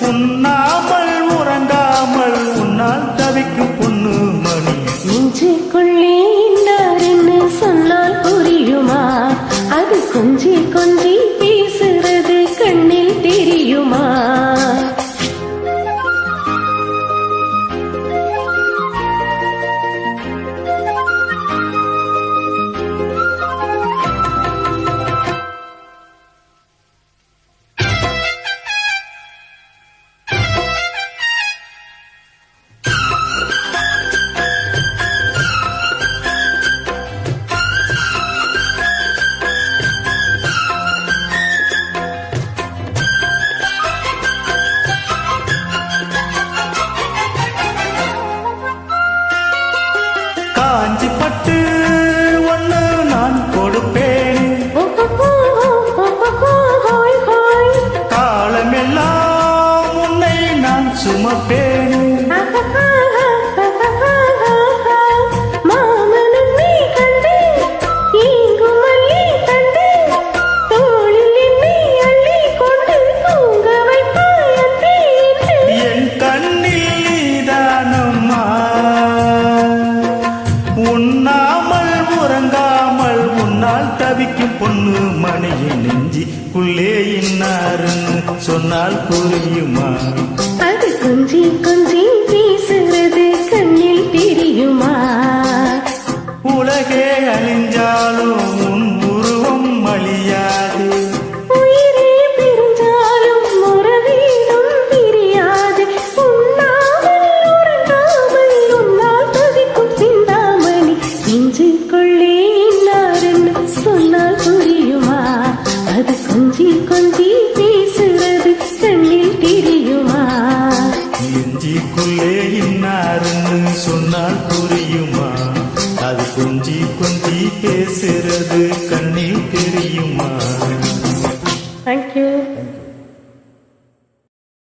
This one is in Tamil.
உண்ணாமல் உறங்காமல் உன்னால் தவிக்கும் பொண்ணு மணி. நெஞ்சுக்குள்ளே நீதானம்மா. உண்ணாமல் உறங்காமல் உன்னால் தவிக்கும் பொண்ணு மணியின் நெஞ்சிக்குள்ளே இன்னாருன்னு சொன்னால் புரியுமா? கொஞ்சி கொஞ்சி பேசுறது கண்ணில் தெரியுமா உலகே அழிஞ்சாலும் உன் உருவம் அழியாது. உயிரே பிரிஞ்சாலும் உறவீடும் பிரியாது. உண்ணாமல் உறங்காமல் உன்னால் தவிக்கும் சிந்தாமணி. நெஞ்சுக்குள்ளே இன்னாருன்னு சொன்னால் புரியுமா? அது கொஞ்சி கொஞ்சி யாருன்னு சொன்னால் புரியுமா? அது கொஞ்சி கொஞ்சி பேசுறது கண்ணில்